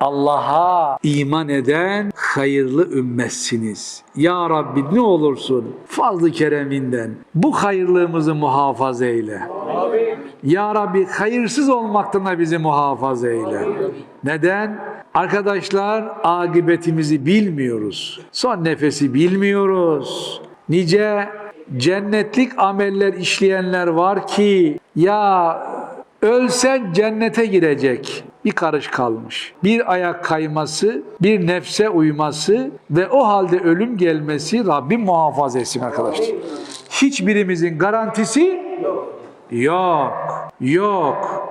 Allah'a iman eden hayırlı ümmetsiniz. Ya Rabbi ne olursun fazlı kereminden bu hayırlığımızı muhafaza eyle. Ya Rabbi hayırsız olmaktan da bizi muhafaza eyle. Neden? Arkadaşlar akıbetimizi bilmiyoruz. Son nefesi bilmiyoruz. Nice cennetlik ameller işleyenler var ki ya ölsen cennete girecek. Bir karış kalmış. Bir ayak kayması, bir nefse uyması ve o halde ölüm gelmesi Rabbim muhafaza etsin arkadaşlar. Hiçbirimizin garantisi Yok, yok.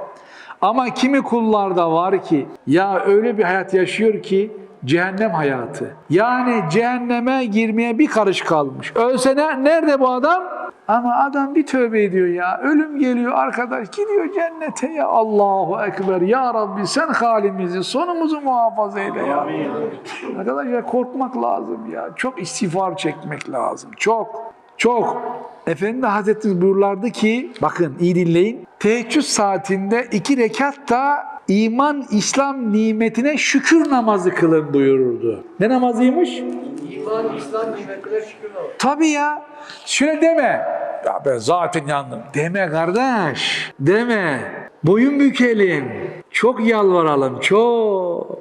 Ama kimi kullarda var ki ya öyle bir hayat yaşıyor ki cehennem hayatı. Yani cehenneme girmeye bir karış kalmış. Ölse ne, nerede bu adam? Ama adam bir tövbe ediyor ya. Ölüm geliyor arkadaş gidiyor cennete ya. Allahu Ekber. Ya Rabbi sen halimizi sonumuzu muhafaza eyle ya. Arkadaşlar korkmak lazım ya. Çok istiğfar çekmek lazım. Çok. Çok. Efendi Hazretleri buyurlardı ki, bakın iyi dinleyin. Teheccüd saatinde iki rekat da iman, İslam nimetine şükür namazı kılın buyururdu. Ne namazıymış? Olsun. Tabii ya. Şöyle deme. Ya ben zaten yandım. Deme kardeş. Deme. Boyun bükelim. Çok yalvaralım. Çok.